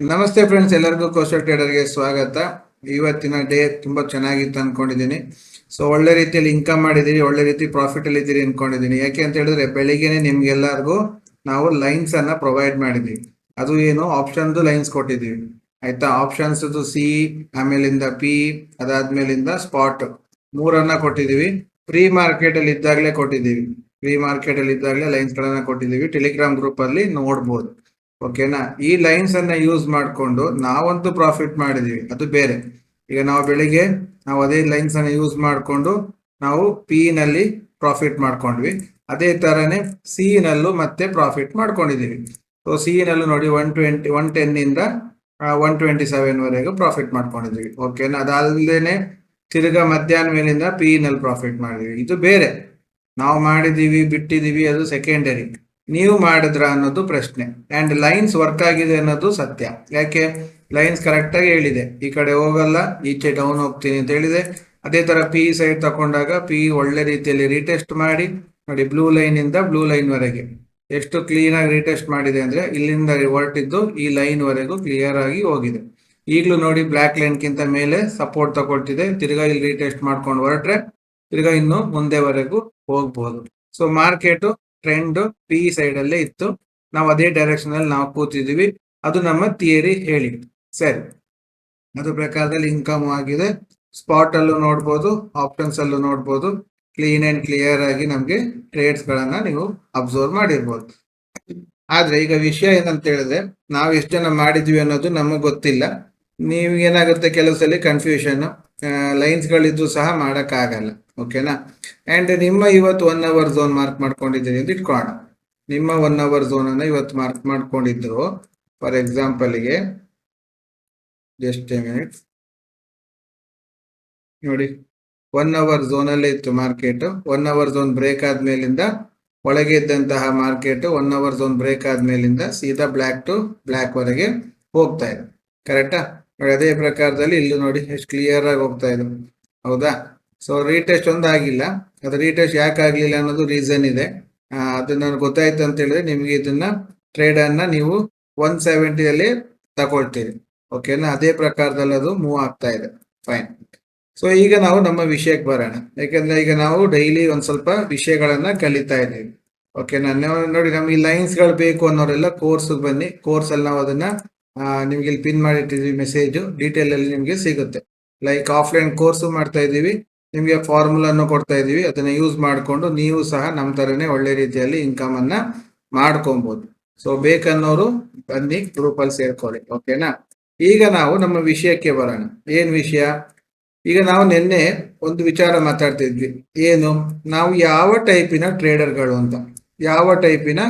ನಮಸ್ತೆ ಫ್ರೆಂಡ್ಸ್ ಎಲ್ಲರಿಗೂ ಕೋಸ್ಟಲ್ ಟ್ರೇಡರ್ಗೆ ಸ್ವಾಗತ. ಇವತ್ತಿನ ಡೇ ತುಂಬಾ ಚೆನ್ನಾಗಿತ್ತು ಅನ್ಕೊಂಡಿದ್ದೀನಿ ಸೊ ಒಳ್ಳೆ ರೀತಿಯಲ್ಲಿ ಇನ್ಕಮ್ ಮಾಡಿದ್ದೀರಿ ಒಳ್ಳೆ ರೀತಿ ಪ್ರಾಫಿಟ್ ಅಲ್ಲಿ ಇದ್ದೀರಿ ಅನ್ಕೊಂಡಿದ್ದೀನಿ ಯಾಕೆ ಅಂತ ಹೇಳಿದ್ರೆ, ಬೆಳಿಗ್ಗೆನೆ ನಿಮ್ಗೆಲ್ಲರಿಗೂ ನಾವು ಲೈನ್ಸ್ ಅನ್ನ ಪ್ರೊವೈಡ್ ಮಾಡಿದ್ವಿ. ಅದು ಏನು ಆಪ್ಷನ್ ಲೈನ್ಸ್ ಕೊಟ್ಟಿದ್ದೀವಿ ಆಯ್ತಾ? ಆಪ್ಷನ್ಸ್ ಸಿ ಆಮೇಲಿಂದ ಪಿ ಅದಾದ್ಮೇಲಿಂದ ಸ್ಪಾಟ್ ಮೂರನ್ನ ಕೊಟ್ಟಿದ್ದೀವಿ ಪ್ರೀ ಮಾರ್ಕೆಟ್ ಅಲ್ಲಿ ಇದ್ದಾಗಲೇ ಕೊಟ್ಟಿದ್ದೀವಿ ಪ್ರೀ ಮಾರ್ಕೆಟ್ ಅಲ್ಲಿ ಇದ್ದಾಗಲೇ ಲೈನ್ಸ್ ಗಳನ್ನ ಕೊಟ್ಟಿದ್ದೀವಿ ಟೆಲಿಗ್ರಾಮ್ ಗ್ರೂಪ್ ಅಲ್ಲಿ ನೋಡ್ಬೋದು. ಓಕೆನಾ? ಈ ಲೈನ್ಸ್ ಅನ್ನ ಯೂಸ್ ಮಾಡಿಕೊಂಡು ನಾವಂತೂ ಪ್ರಾಫಿಟ್ ಮಾಡಿದೀವಿ, ಅದು ಬೇರೆ. ಈಗ ನಾವು ಬೆಳಿಗ್ಗೆ ನಾವು ಅದೇ ಲೈನ್ಸ್ ಅನ್ನ ಯೂಸ್ ಮಾಡಿಕೊಂಡು ನಾವು ಪಿ ನಲ್ಲಿ ಪ್ರಾಫಿಟ್ ಮಾಡ್ಕೊಂಡ್ವಿ. ಅದೇ ತರನೇ ಸಿ ನಲ್ಲೂ ಮತ್ತೆ ಪ್ರಾಫಿಟ್ ಮಾಡ್ಕೊಂಡಿದೀವಿ. ಸೊ ಸಿ ನಲ್ಲೂ ನೋಡಿ ಒನ್ ಟ್ವೆಂಟಿ ಒನ್ ಟೆನ್ ಇಂದ ಒನ್ ಟ್ವೆಂಟಿ ಸೆವೆನ್ ವರೆಗೂ ಪ್ರಾಫಿಟ್ ಮಾಡ್ಕೊಂಡಿದೀವಿ. ಓಕೆನಾ? ಅದಲ್ದೇನೆ ತಿರ್ಗಾ ಮಧ್ಯಾಹ್ನ ಮೇಲಿಂದ ಪಿ ನಲ್ಲಿ ಪ್ರಾಫಿಟ್ ಮಾಡಿದೀವಿ. ಇದು ಬೇರೆ. ನಾವು ಮಾಡಿದೀವಿ, ಬಿಟ್ಟಿದೀವಿ, ಅದು ಸೆಕೆಂಡರಿ ನೀವು ಮಾಡಿದ್ರ ಅನ್ನೋದು ಪ್ರಶ್ನೆ. ಅಂಡ್ ಲೈನ್ಸ್ ವರ್ಕ್ ಆಗಿದೆ ಅನ್ನೋದು ಸತ್ಯ. ಯಾಕೆ? ಲೈನ್ಸ್ ಕರೆಕ್ಟಾಗಿ ಹೇಳಿದೆ. ಈ ಕಡೆ ಹೋಗಲ್ಲ, ಈಚೆ ಡೌನ್ ಹೋಗ್ತೀನಿ ಅಂತ ಹೇಳಿದೆ. ಅದೇ ತರ ಪಿ ಸೈಡ್ ತಗೊಂಡಾಗ ಪಿ ಒಳ್ಳೆ ರೀತಿಯಲ್ಲಿ ರೀಟೆಸ್ಟ್ ಮಾಡಿ, ನೋಡಿ ಬ್ಲೂ ಲೈನ್ ಇಂದ ಬ್ಲೂ ಲೈನ್ ವರೆಗೆ. ಎಷ್ಟು ಕ್ಲೀನ್ ಆಗಿ ರೀಟೆಸ್ಟ್ ಮಾಡಿದೆ ಅಂದರೆ ಇಲ್ಲಿಂದ ಹೊರಟಿದ್ದು ಈ ಲೈನ್ ವರೆಗೂ ಕ್ಲಿಯರ್ ಆಗಿ ಹೋಗಿದೆ. ಈಗಲೂ ನೋಡಿ ಬ್ಲಾಕ್ ಲೈನ್ ಕಿಂತ ಮೇಲೆ ಸಪೋರ್ಟ್ ತಗೊಳ್ತಿದೆ. ತಿರ್ಗಾ ಇಲ್ಲಿ ರೀಟೆಸ್ಟ್ ಮಾಡ್ಕೊಂಡು ಹೊರಟ್ರೆ ತಿರ್ಗಾ ಇನ್ನು ಮುಂದೆವರೆಗೂ ಹೋಗ್ಬೋದು. So market trend P side ಅಲ್ಲೇ ಇತ್ತು. ನಾವು ಅದೇ ಡೈರೆಕ್ಷನ್ ಅಲ್ಲಿ ನಾವು ಕೂತಿದೀವಿ. ಅದು ನಮ್ಮ ಥಿಯರಿ ಹೇಳಿ. ಸರಿ. ಅದ್ರ ಪ್ರಕಾರದಲ್ಲಿ ಇನ್ಕಮ್ ಆಗಿದೆ. ಸ್ಪಾಟ್ ಅಲ್ಲೂ ನೋಡ್ಬೋದು ಆಪ್ಷನ್ಸ್ ಅಲ್ಲೂ ನೋಡ್ಬೋದು. ಕ್ಲೀನ್ ಅಂಡ್ ಕ್ಲಿಯರ್ ಆಗಿ ನಮ್ಗೆ ಟ್ರೇಡ್ಸ್ ಗಳನ್ನ ನೀವು ಅಬ್ಸರ್ವ್ ಮಾಡಿರ್ಬೋದು. ಆದ್ರೆ ಈಗ ವಿಷಯ ಏನಂತ ಹೇಳಿದ್ರೆ, ನಾವು ಎಷ್ಟು ಜನ ಮಾಡಿದ್ವಿ ಅನ್ನೋದು ನಮಗೆ ಗೊತ್ತಿಲ್ಲ. ನೀವು ಏನಾಗುತ್ತೆ ಕೆಲವು ಸಲ ಕನ್ಫ್ಯೂಷನ್ ಲೈನ್ಸ್ ಗಳಿದ್ದು ಸಹ ಮಾಡೋಕ್ಕಾಗಲ್ಲ ಓಕೆನಾ ಅಂಡ್ ನಿಮ್ಮ ಇವತ್ತು ಒನ್ ಅವರ್ ಝೋನ್ ಮಾರ್ಕ್ ಮಾಡ್ಕೊಂಡಿದ್ದೀರಿ ಅಂತ ಇಟ್ಕೊಳ್ಳೋಣ. ನಿಮ್ಮ ಒನ್ ಅವರ್ ಝೋನ್ ಅನ್ನ ಇವತ್ತು ಮಾರ್ಕ್ ಮಾಡ್ಕೊಂಡಿದ್ರು ಫಾರ್ ಎಕ್ಸಾಂಪಲ್ಗೆ ಜಸ್ಟ್ ಮಿನಿಟ್ಸ್ ನೋಡಿ ಒನ್ ಅವರ್ ಝೋನಲ್ಲೇ ಇತ್ತು market one hour zone break ಆದ್ಮೇಲಿಂದ ಒಳಗೆ ಇದ್ದಂತಹ market one hour zone break ಆದ್ಮೇಲಿಂದ ಸೀದಾ ಬ್ಲ್ಯಾಕ್ ಟು ಬ್ಲ್ಯಾಕ್ ವರೆಗೆ ಹೋಗ್ತಾ ಇದೆ. ಕರೆಕ್ಟಾ ನೋಡಿ, ಅದೇ ಪ್ರಕಾರದಲ್ಲಿ ಇಲ್ಲಿ ನೋಡಿ, ಎಷ್ಟು ಕ್ಲಿಯರ್ ಆಗಿ ಹೋಗ್ತಾ ಇದೆ. ಹೌದಾ? ಸೊ ರೀಟೆಸ್ಟ್ ಒಂದು ಆಗಿಲ್ಲ. ಅದು ರೀಟೆಸ್ಟ್ ಯಾಕೆ ಆಗಲಿಲ್ಲ ಅನ್ನೋದು ರೀಸನ್ ಇದೆ. ಅದು ನನಗೆ ಗೊತ್ತಾಯ್ತು ಅಂತ ಹೇಳಿದ್ರೆ ನಿಮ್ಗೆ ಇದನ್ನ ಟ್ರೇಡ್ ಅನ್ನ ನೀವು ಒನ್ ಸೆವೆಂಟಿಯಲ್ಲಿ ತಗೊಳ್ತೀರಿ. ಓಕೆನಾ ಅದೇ ಪ್ರಕಾರದಲ್ಲಿ ಅದು ಮೂವ್ ಆಗ್ತಾ ಇದೆ. ಫೈನ್ ಸೊ ಈಗ ನಾವು ನಮ್ಮ ವಿಷಯಕ್ಕೆ ಬರೋಣ. ಯಾಕೆಂದ್ರೆ ಈಗ ನಾವು ಡೈಲಿ ಒಂದ್ ಸ್ವಲ್ಪ ವಿಷಯಗಳನ್ನ ಕಲಿತಾ ಇದ್ದೀವಿ. ಓಕೆನಾ ನೋಡಿ, ನಮ್ಗೆ ಲೈನ್ಸ್ಗಳು ಬೇಕು ಅನ್ನೋರೆಲ್ಲ ಕೋರ್ಸ್ ಬನ್ನಿ. ಕೋರ್ಸ್ ಅಲ್ಲಿ ನಾವು ಅದನ್ನ ನಿಮ್ಗೆ ಇಲ್ಲಿ ಪಿನ್ ಮಾಡಿಟ್ಟಿದ್ವಿ ಮೆಸೇಜ್ ಡೀಟೇಲ್ ಅಲ್ಲಿ ನಿಮ್ಗೆ ಸಿಗುತ್ತೆ. ಲೈಕ್ ಆಫ್ಲೈನ್ ಕೋರ್ಸ್ ಮಾಡ್ತಾ ಇದ್ದೀವಿ. ನಿಮ್ಗೆ ಫಾರ್ಮುಲಾನು ಕೊಡ್ತಾ ಇದೀವಿ ಅದನ್ನ ಯೂಸ್ ಮಾಡಿಕೊಂಡು ನೀವು ಸಹ ನಮ್ಮ ತರನೇ ಒಳ್ಳೆ ರೀತಿಯಲ್ಲಿ ಇನ್ಕಮ್ ಅನ್ನ ಮಾಡ್ಕೊಬಹುದು ಸೊ ಬೇಕನ್ನೋರು ಬನ್ನಿ ಗ್ರೂಪಲ್ಲಿ ಸೇರ್ಕೊಳ್ಳಿ. ಓಕೆನಾ ಈಗ ನಾವು ನಮ್ಮ ವಿಷಯಕ್ಕೆ ಬರೋಣ. ಏನ್ ವಿಷಯ? ಈಗ ನಾವು ನಿನ್ನೆ ಒಂದು ವಿಚಾರ ಮಾತಾಡ್ತಿದ್ವಿ. ಏನು? ನಾವು ಯಾವ ಟೈಪಿನ ಟ್ರೇಡರ್ಗಳು ಅಂತ. ಯಾವ ಟೈಪಿನ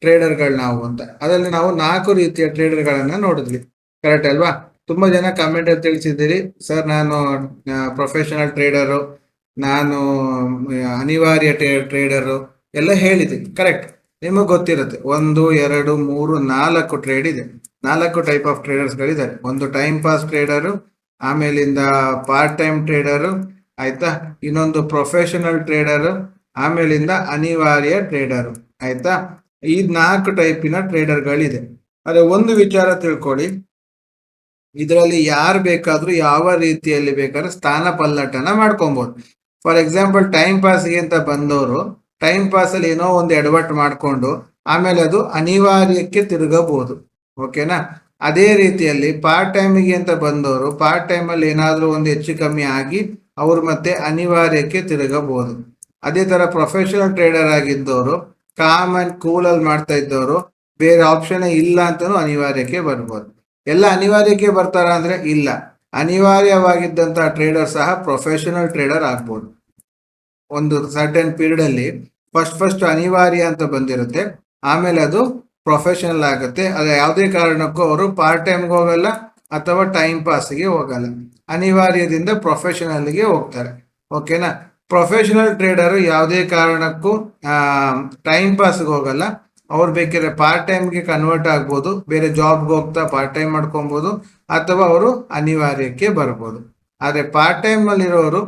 ಟ್ರೇಡರ್ಗಳು ನಾವು ಅಂತ. ಅದರಲ್ಲಿ ನಾವು ನಾಲ್ಕು ರೀತಿಯ ಟ್ರೇಡರ್ಗಳನ್ನ ನೋಡಿದ್ವಿ. ಕರೆಕ್ಟ್ ಅಲ್ವಾ? ತುಂಬಾ ಜನ ಕಮೆಂಟ್ ಅಲ್ಲಿ ತಿಳಿಸಿದ್ದೀರಿ. ಸರ್ ನಾನು ಪ್ರೊಫೆಷನಲ್ ಟ್ರೇಡರು ನಾನು ಅನಿವಾರ್ಯ ಟ್ರೇಡರು ಎಲ್ಲ ಹೇಳಿದ್ದೀನಿ ಕರೆಕ್ಟ್ ನಿಮಗೆ ಗೊತ್ತಿರುತ್ತೆ, ಒಂದು, ಎರಡು, ಮೂರು, ನಾಲ್ಕು ಟ್ರೇಡ್ ಇದೆ. ನಾಲ್ಕು ಟೈಪ್ ಆಫ್ ಟ್ರೇಡರ್ಸ್ ಗಳಿದ್ದಾರೆ. ಒಂದು ಟೈಮ್ ಪಾಸ್ ಟ್ರೇಡರು ಆಮೇಲಿಂದ ಪಾರ್ಟ್ ಟೈಮ್ ಟ್ರೇಡರು ಆಯ್ತಾ? ಇನ್ನೊಂದು ಪ್ರೊಫೆಷನಲ್ ಟ್ರೇಡರು ಆಮೇಲಿಂದ ಅನಿವಾರ್ಯ ಟ್ರೇಡರು ಆಯ್ತಾ? ಈ ನಾಲ್ಕು ಟೈಪಿನ ಟ್ರೇಡರ್ಗಳಿದೆ. ಅದೇ ಒಂದು ವಿಚಾರ ತಿಳ್ಕೊಳ್ಳಿ. ಇದರಲ್ಲಿ ಯಾರು ಬೇಕಾದ್ರೂ ಯಾವ ರೀತಿಯಲ್ಲಿ ಬೇಕಾದ್ರೂ ಸ್ಥಾನ ಪಲ್ಲಟನ ಮಾಡ್ಕೊಬಹುದು ಫಾರ್ ಎಕ್ಸಾಂಪಲ್, ಟೈಮ್ ಪಾಸ್ಗೆ ಅಂತ ಬಂದವರು, ಟೈಮ್ ಪಾಸ್ ಅಲ್ಲಿ ಏನೋ ಒಂದು ಎಡವಟ್ಟು ಮಾಡಿಕೊಂಡು, ಆಮೇಲೆ ಅದು ಅನಿವಾರ್ಯಕ್ಕೆ ತಿರುಗಬಹುದು. ಓಕೆನಾ? ಅದೇ ರೀತಿಯಲ್ಲಿ ಪಾರ್ಟ್ ಟೈಮಿಗೆ ಅಂತ ಬಂದವರು, ಪಾರ್ಟ್ ಟೈಮ್ ಅಲ್ಲಿ ಏನಾದ್ರೂ ಒಂದು ಹೆಚ್ಚು ಕಮ್ಮಿ ಆಗಿ ಅವರು ಮತ್ತೆ ಅನಿವಾರ್ಯಕ್ಕೆ ತಿರುಗಬಹುದು. ಅದೇ ತರ ಪ್ರೊಫೆಷನಲ್ ಟ್ರೇಡರ್ ಆಗಿದ್ದವರು ಕಾಮ್ ಅಂಡ್ ಕೂಲ್ ಅಲ್ಲಿ ಮಾಡ್ತಾ ಇದ್ದವರು, ಬೇರೆ ಆಪ್ಷನ್ ಇಲ್ಲ ಅಂತಾನು ಅನಿವಾರ್ಯಕ್ಕೆ ಬರ್ಬೋದು. ಎಲ್ಲ ಅನಿವಾರ್ಯಕ್ಕೆ ಬರ್ತಾರ ಅಂದ್ರೆ ಇಲ್ಲ. ಅನಿವಾರ್ಯವಾಗಿದ್ದಂತ ಟ್ರೇಡರ್ ಸಹ ಪ್ರೊಫೆಷನಲ್ ಟ್ರೇಡರ್ ಆಗ್ಬೋದು. ಒಂದು ಸರ್ಟನ್ ಪೀರಿಯಡ್ ಅಲ್ಲಿ ಫಸ್ಟ್ ಫಸ್ಟ್ ಅನಿವಾರ್ಯ ಅಂತ ಬಂದಿರುತ್ತೆ. ಆಮೇಲೆ ಅದು ಪ್ರೊಫೆಷನಲ್ ಆಗುತ್ತೆ. ಅದು ಯಾವುದೇ ಕಾರಣಕ್ಕೂ ಅವರು ಪಾರ್ಟ್ ಟೈಮ್ಗೆ ಹೋಗಲ್ಲ ಅಥವಾ ಟೈಮ್ ಪಾಸ್ಗೆ ಹೋಗಲ್ಲ. ಅನಿವಾರ್ಯದಿಂದ ಪ್ರೊಫೆಷನಲ್ಗೆ ಹೋಗ್ತಾರೆ. ಓಕೆನಾ ಪ್ರೊಫೆಷನಲ್ ಟ್ರೇಡರ್ ಯಾವುದೇ ಕಾರಣಕ್ಕೂ ಟೈಮ್ ಪಾಸ್ಗೆ ಹೋಗಲ್ಲ. ಅವ್ರು ಬೇಕಾದ್ರೆ ಪಾರ್ಟ್ ಟೈಮ್ಗೆ ಕನ್ವರ್ಟ್ ಆಗ್ಬೋದು, ಬೇರೆ ಜಾಬ್ಗೆ ಹೋಗ್ತಾ ಪಾರ್ಟ್ ಟೈಮ್ ಮಾಡ್ಕೊಬೋದು, ಅಥವಾ ಅವರು ಅನಿವಾರ್ಯಕ್ಕೆ ಬರ್ಬೋದು. ಆದರೆ ಪಾರ್ಟ್ ಟೈಮಲ್ಲಿರೋರು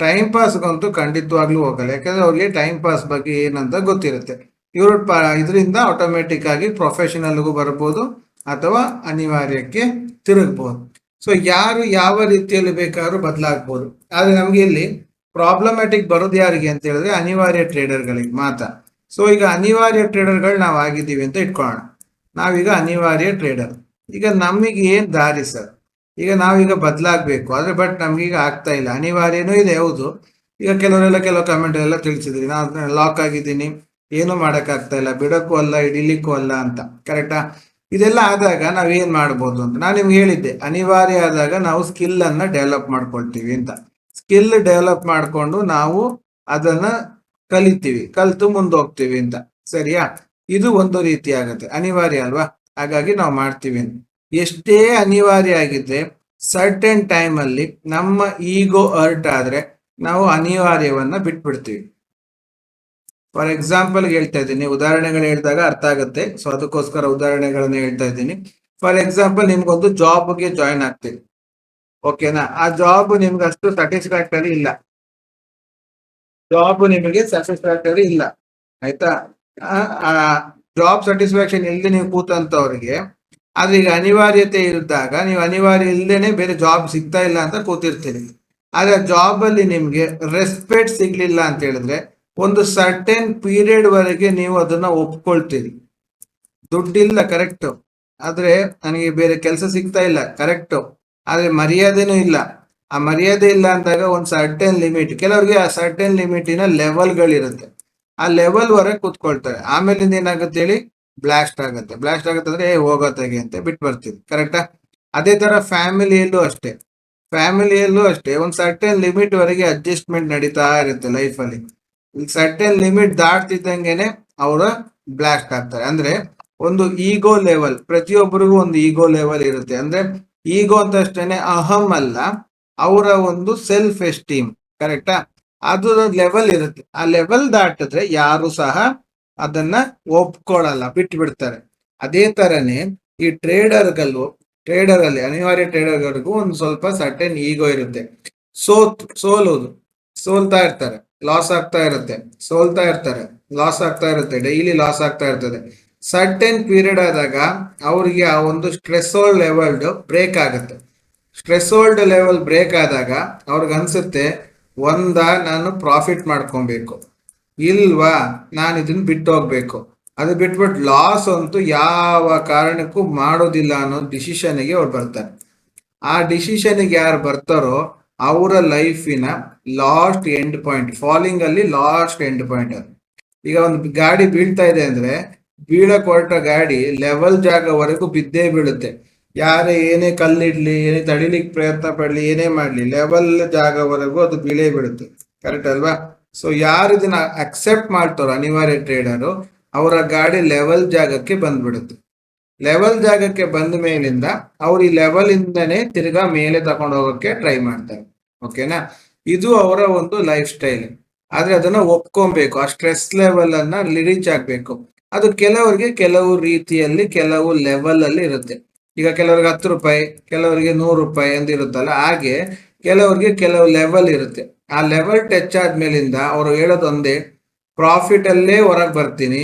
ಟೈಮ್ ಪಾಸ್ಗಂತೂ ಖಂಡಿತವಾಗ್ಲೂ ಹೋಗಲ್ಲ. ಯಾಕಂದರೆ ಅವ್ರಿಗೆ ಟೈಮ್ ಪಾಸ್ ಬಗ್ಗೆ ಏನಂತ ಗೊತ್ತಿರುತ್ತೆ. ಇವರು ಇದರಿಂದ ಆಟೋಮೆಟಿಕ್ ಆಗಿ ಪ್ರೊಫೆಷನಲ್ಗೂ ಬರ್ಬೋದು, ಅಥವಾ ಅನಿವಾರ್ಯಕ್ಕೆ ತಿರುಗ್ಬೋದು. ಸೊ ಯಾರು ಯಾವ ರೀತಿಯಲ್ಲಿ ಬೇಕಾದ್ರೂ ಬದಲಾಗ್ಬೋದು. ಆದರೆ ನಮಗೆ ಇಲ್ಲಿ ಪ್ರಾಬ್ಲಮ್ಯಾಟಿಕ್ ಬರೋದು ಯಾರಿಗೆ ಅಂತ ಹೇಳಿದ್ರೆ ಅನಿವಾರ್ಯ ಟ್ರೇಡರ್ಗಳಿಗೆ ಮಾತ್ರ. ಸೊ ಈಗ ಅನಿವಾರ್ಯ ಟ್ರೇಡರ್ಗಳು ನಾವು ಆಗಿದ್ದೀವಿ ಅಂತ ಇಟ್ಕೊಳ್ಳೋಣ. ನಾವೀಗ ಅನಿವಾರ್ಯ ಟ್ರೇಡರ್ ಈಗ ನಮಗೆ ಏನು ದಾರಿ ಸರ್? ಈಗ ನಾವೀಗ ಬದಲಾಗಬೇಕು. ಆದ್ರೆ ಬಟ್ ನಮಗೀಗ ಆಗ್ತಾ ಇಲ್ಲ. ಅನಿವಾರ್ಯನೂ ಇದೆ, ಹೌದು. ಈಗ ಕೆಲವರೆಲ್ಲ ಕೆಲವು ಕಮೆಂಟ್ ಎಲ್ಲ ತಿಳಿಸಿದ್ರಿ. ನಾನು ಲಾಕ್ ಆಗಿದ್ದೀನಿ. ಏನು ಮಾಡೋಕ್ಕಾಗ್ತಾ ಇಲ್ಲ. ಬಿಡಕ್ಕೂ ಅಲ್ಲ, ಹಿಡಿಲಿಕ್ಕೂ ಅಲ್ಲ ಅಂತ. ಕರೆಕ್ಟಾ ಇದೆಲ್ಲ ಆದಾಗ ನಾವು ಏನು ಮಾಡ್ಬೋದು ಅಂತ. ನಾನು ನಿಮ್ಗೆ ಹೇಳಿದ್ದೆ. ಅನಿವಾರ್ಯ ಆದಾಗ ನಾವು ಸ್ಕಿಲ್ ಅನ್ನ ಡೆವಲಪ್ ಮಾಡ್ಕೊಳ್ತೀವಿ ಅಂತ. ಸ್ಕಿಲ್ ಡೆವಲಪ್ ಮಾಡ್ಕೊಂಡು ನಾವು ಅದನ್ನ ಕಲಿತೀವಿ, ಕಲ್ತು ಮುಂದೆ ಹೋಗ್ತೀವಿ ಅಂತ. ಸರಿಯಾ? ಇದು ಒಂದು ರೀತಿ ಆಗುತ್ತೆ. ಅನಿವಾರ್ಯ ಅಲ್ವಾ? ಹಾಗಾಗಿ ನಾವು ಮಾಡ್ತೀವಿ. ಎಷ್ಟೇ ಅನಿವಾರ್ಯ ಆಗಿದ್ರೆ ಸರ್ಟನ್ ಟೈಮ್ ಅಲ್ಲಿ ನಮ್ಮ ಈಗೋ ಅರ್ಟ್ ಆದ್ರೆ ನಾವು ಅನಿವಾರ್ಯವನ್ನ ಬಿಟ್ಬಿಡ್ತೀವಿ. ಫಾರ್ ಎಕ್ಸಾಂಪಲ್ ಹೇಳ್ತಾ ಇದ್ದೀನಿ. ಉದಾಹರಣೆಗಳು ಹೇಳಿದಾಗ ಅರ್ಥ ಆಗುತ್ತೆ. ಸೊ ಅದಕ್ಕೋಸ್ಕರ ಉದಾಹರಣೆಗಳನ್ನ ಹೇಳ್ತಾ ಇದ್ದೀನಿ. ಫಾರ್ ಎಕ್ಸಾಂಪಲ್ ನಿಮ್ಗೊಂದು ಜಾಬ್ಗೆ ಜಾಯಿನ್ ಆಗ್ತೀವಿ ಓಕೆನಾ ಆ ಜಾಬ್ ನಿಮ್ಗೆ ಅಷ್ಟು ಸ್ಯಾಟಿಸ್ಫ್ಯಾಕ್ಟರಿ ಇಲ್ಲ. ಜಾಬ್ ನಿಮಗೆ ಸ್ಯಾಟಿಸ್ಫ್ಯಾಕ್ಟರಿ ಇಲ್ಲ. ಆಯ್ತಾ? ಆ ಜಾಬ್ ಸ್ಯಾಟಿಸ್ಫ್ಯಾಕ್ಷನ್ ಇಲ್ಲದೆ ನೀವು ಕೂತಂತವ್ರಿಗೆ ಆದ್ರೆ ಈಗ ಅನಿವಾರ್ಯತೆ ಇದ್ದಾಗ ನೀವು ಅನಿವಾರ್ಯ ಇಲ್ಲದೇನೆ ಬೇರೆ ಜಾಬ್ ಸಿಗ್ತಾ ಇಲ್ಲ ಅಂತ ಕೂತಿರ್ತೀರಿ. ಆದ್ರೆ ಜಾಬ್ ಅಲ್ಲಿ ನಿಮ್ಗೆ ರೆಸ್ಪೆಕ್ಟ್ ಸಿಗ್ಲಿಲ್ಲ ಅಂತ ಹೇಳಿದ್ರೆ, ಒಂದು ಸರ್ಟೆನ್ ಪೀರಿಯಡ್ ವರೆಗೆ ನೀವು ಅದನ್ನ ಒಪ್ಕೊಳ್ತೀರಿ. ದುಡ್ಡಿಲ್ಲ ಕರೆಕ್ಟ್ ಆದ್ರೆ, ನನಗೆ ಬೇರೆ ಕೆಲಸ ಸಿಗ್ತಾ ಇಲ್ಲ ಕರೆಕ್ಟ್ ಆದ್ರೆ ಮರ್ಯಾದೆನೂ ಇಲ್ಲ. ಆ ಮರ್ಯಾದೆ ಇಲ್ಲ ಅಂದಾಗ ಒಂದು ಸರ್ಟೆನ್ ಲಿಮಿಟ್ ಕೆಲವರಿಗೆ ಆ ಸರ್ಟೆನ್ ಲಿಮಿಟಿನ ಲೆವೆಲ್ಗಳಿರುತ್ತೆ ಆ ಲೆವೆಲ್ ವರೆಗೆ ಕೂತ್ಕೊಳ್ತಾರೆ. ಆಮೇಲಿಂದ ಏನಾಗುತ್ತೆ ಹೇಳಿ? ಬ್ಲಾಸ್ಟ್ ಆಗುತ್ತೆ. ಬ್ಲಾಸ್ಟ್ ಆಗುತ್ತೆ ಅಂದ್ರೆ, ಏ ಹೋಗೋತ್ತಾಗೆ ಅಂತ ಬಿಟ್ಟು ಬರ್ತೀವಿ. ಕರೆಕ್ಟಾ ಅದೇ ತರ ಫ್ಯಾಮಿಲಿಯಲ್ಲೂ ಅಷ್ಟೇ. ಫ್ಯಾಮಿಲಿಯಲ್ಲೂ ಅಷ್ಟೇ. ಒಂದು ಸರ್ಟೆನ್ ಲಿಮಿಟ್ ವರೆಗೆ ಅಡ್ಜಸ್ಟ್ಮೆಂಟ್ ನಡೀತಾ ಇರುತ್ತೆ ಲೈಫಲ್ಲಿ ಸರ್ಟೆನ್ ಲಿಮಿಟ್ ದಾಟ್ತಿದ್ದಂಗೆನೆ ಅವರು ಬ್ಲಾಸ್ಟ್ ಆಗ್ತಾರೆ. ಅಂದ್ರೆ, ಒಂದು ಈಗೋ ಲೆವೆಲ್ ಪ್ರತಿಯೊಬ್ಬರಿಗೂ ಒಂದು ಈಗೋ ಲೆವೆಲ್ ಇರುತ್ತೆ. ಅಂದ್ರೆ ಈಗೋ ಅಂತ ಅಷ್ಟೇನೆ ಅಹಂ ಅಲ್ಲ, ಅವರ ಒಂದು ಸೆಲ್ಫ್ ಎಸ್ಟೀಮ್ ಕರೆಕ್ಟಾ ಅದು ಲೆವೆಲ್ ಇರುತ್ತೆ. ಆ ಲೆವೆಲ್ ದಾಟಿದ್ರೆ ಯಾರು ಸಹ ಅದನ್ನ ಒಪ್ಕೊಳ್ಳಲ್ಲ ಬಿಟ್ಟು ಬಿಡ್ತಾರೆ ಅದೇ ತರನೇ ಈ ಟ್ರೇಡರ್ಗಳು ಟ್ರೇಡರ್ ಅಲ್ಲಿ ಅನಿವಾರ್ಯ ಟ್ರೇಡರ್ಗಳಿಗೂ ಒಂದು ಸ್ವಲ್ಪ ಸರ್ಟೆನ್ ಈಗೋ ಇರುತ್ತೆ. ಸೋತ್ ಸೋಲೋದು ಸೋಲ್ತಾ ಇರ್ತಾರೆ. ಲಾಸ್ ಆಗ್ತಾ ಇರುತ್ತೆ. ಸೋಲ್ತಾ ಇರ್ತಾರೆ. ಲಾಸ್ ಆಗ್ತಾ ಇರುತ್ತೆ. ಡೈಲಿ ಲಾಸ್ ಆಗ್ತಾ ಇರ್ತದೆ. ಸರ್ಟೆನ್ ಪೀರಿಯಡ್ ಆದಾಗ ಅವ್ರಿಗೆ ಆ ಒಂದು ಸ್ಟ್ರೆಸೋಲ್ಡ್ ಲೆವೆಲ್ ಬ್ರೇಕ್ ಆಗುತ್ತೆ. ಸ್ಟ್ರೆಸೋಲ್ಡ್ ಲೆವೆಲ್ ಬ್ರೇಕ್ ಆದಾಗ ಅವ್ರಿಗೆ ಅನ್ಸುತ್ತೆ, ಒಂದ ನಾನು ಪ್ರಾಫಿಟ್ ಮಾಡ್ಕೊಬೇಕು, ಇಲ್ವಾ ನಾನು ಇದನ್ನ ಬಿಟ್ಟು ಹೋಗ್ಬೇಕು ಅದು ಬಿಟ್ಬಿಟ್ಟು ಲಾಸ್ ಅಂತೂ ಯಾವ ಕಾರಣಕ್ಕೂ ಮಾಡೋದಿಲ್ಲ ಅನ್ನೋ ಡಿಸಿಷನ್ಗೆ ಅವ್ರು ಬರ್ತಾರೆ. ಆ ಡಿಸಿಷನ್ಗೆ ಯಾರು ಬರ್ತಾರೋ ಅವರ ಲೈಫಿನ ಲಾಸ್ಟ್ ಎಂಡ್ ಪಾಯಿಂಟ್ ಫಾಲಿಂಗ್ ಅಲ್ಲಿ ಲಾಸ್ಟ್ ಎಂಡ್ ಪಾಯಿಂಟ್ ಅದು. ಈಗ ಒಂದು ಗಾಡಿ ಬೀಳ್ತಾ ಇದೆ ಅಂದ್ರೆ ಬೀಳಕ್ ಕೊರಟ ಗಾಡಿ ಲೆವೆಲ್ ಜಾಗವರೆಗೂ ಬಿದ್ದೇ ಬೀಳುತ್ತೆ. ಯಾರೇ ಏನೇ ಕಲ್ಲಿಡ್ಲಿ, ಏನೇ ತಡಿಲಿಕ್ಕೆ ಪ್ರಯತ್ನ ಪಡ್ಲಿ, ಏನೇ ಮಾಡ್ಲಿ ಲೆವೆಲ್ ಜಾಗವರೆಗೂ ಅದು ಬೀಳೇ ಬೀಳುತ್ತೆ. ಕರೆಕ್ಟ್ ಅಲ್ವಾ? ಸೊ ಯಾರು ಇದನ್ನ ಅಕ್ಸೆಪ್ಟ್ ಮಾಡ್ತಾರೋ ಅನಿವಾರ್ಯ ಟ್ರೇಡರು ಅವರ ಗಾಡಿ ಲೆವೆಲ್ ಜಾಗಕ್ಕೆ ಬಂದ್ಬಿಡುತ್ತೆ. ಲೆವೆಲ್ ಜಾಗಕ್ಕೆ ಬಂದ ಮೇಲಿಂದ ಅವ್ರು ಈ ಲೆವೆಲ್ ಇಂದನೇ ತಿರ್ಗಾ ಮೇಲೆ ತಗೊಂಡು ಹೋಗೋಕೆ ಟ್ರೈ ಮಾಡ್ತಾರೆ. ಓಕೆನಾ ಇದು ಅವರ ಒಂದು ಲೈಫ್ ಸ್ಟೈಲ್ ಆದ್ರೆ ಅದನ್ನ ಒಪ್ಕೊಬೇಕು. ಆ ಸ್ಟ್ರೆಸ್ ಲೆವೆಲ್ ಅನ್ನ ರೀಚ್ ಆಗ್ಬೇಕು. ಅದು ಕೆಲವರಿಗೆ ಕೆಲವು ರೀತಿಯಲ್ಲಿ ಕೆಲವು ಲೆವೆಲ್ ಅಲ್ಲಿ ಇರುತ್ತೆ. ಈಗ ಕೆಲವರಿಗೆ ಹತ್ತು ರೂಪಾಯಿ, ಕೆಲವರಿಗೆ ನೂರು ರೂಪಾಯಿ ಅಂತ ಇರುತ್ತಲ್ಲ, ಹಾಗೆ ಕೆಲವರಿಗೆ ಕೆಲವು ಲೆವೆಲ್ ಇರುತ್ತೆ. ಆ ಲೆವೆಲ್ ಟಚ್ ಆದ್ಮೇಲಿಂದ ಅವರು ಹೇಳೋದೊಂದೇ ಪ್ರಾಫಿಟ್ ಅಲ್ಲೇ ಹೊರಗೆ ಬರ್ತೀನಿ.